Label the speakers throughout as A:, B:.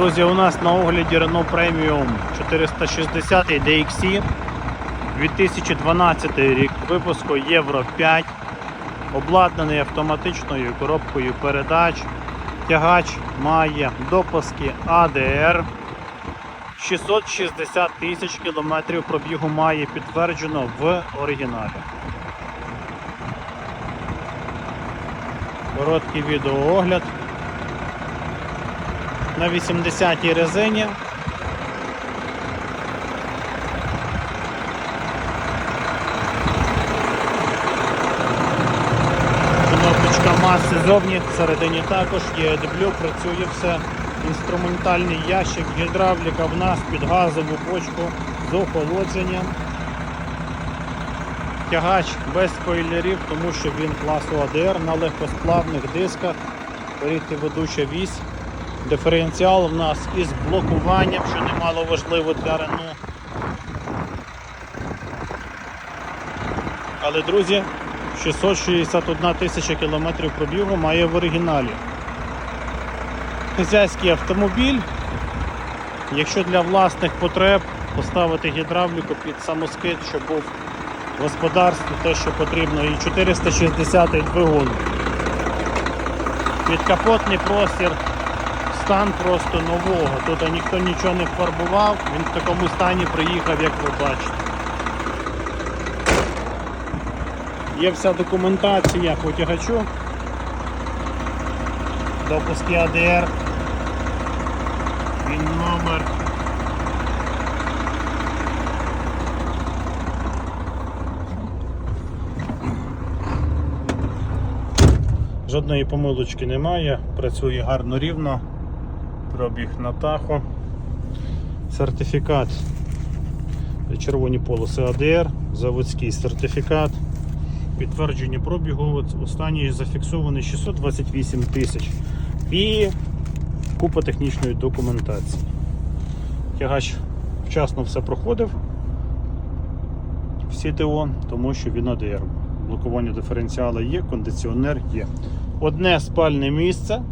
A: Друзі, у нас на огляді Renault Premium 460 DXI 2012 рік випуску Євро 5, обладнаний автоматичною коробкою передач. Тягач має допуски ADR. 660 тисяч кілометрів пробігу має підтверджено в оригіналі. Короткий відеоогляд на 80-й резині. Кнопочка маси зовні, всередині також є AdBlue, працює все. Інструментальний ящик, гідравліка в нас під газову бочку з охолодженням. Тягач без спойлерів, тому що він класу ADR на легкосплавних дисках. Порідки ведуча вісь. Диференціал в нас із блокуванням, що немало важливо для Renault. Але, друзі, 661 тисяча кілометрів пробігу має в оригіналі. Хазяйський автомобіль. Якщо для власних потреб поставити гідравліку під самоскид, щоб був в те, що потрібно, і 460 двигун. Підкапотний простір, стан просто нового. Тут ніхто нічого не фарбував, він в такому стані приїхав, як ви бачите. Є вся документація по тягачу. Допуски АДР. Він номер. Жодної помилочки немає, працює гарно рівно, пробіг на тахо. Сертифікат червоні полоси АДР, заводський сертифікат. Підтвердження пробігу останній зафіксований 628 тисяч і купа технічної документації. Тягач вчасно все проходив всі ТО, тому що він АДР. Блокування диференціала є, кондиціонер є. Одне спальне місце.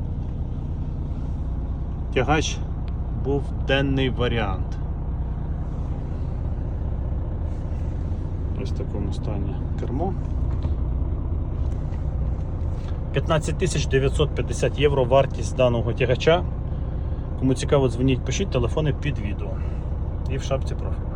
A: Тягач був денний варіант. Ось в такому стані кермо. 15 950 євро вартість даного тягача. Кому цікаво, дзвоніть, пишіть телефони під відео. І в шапці профілю.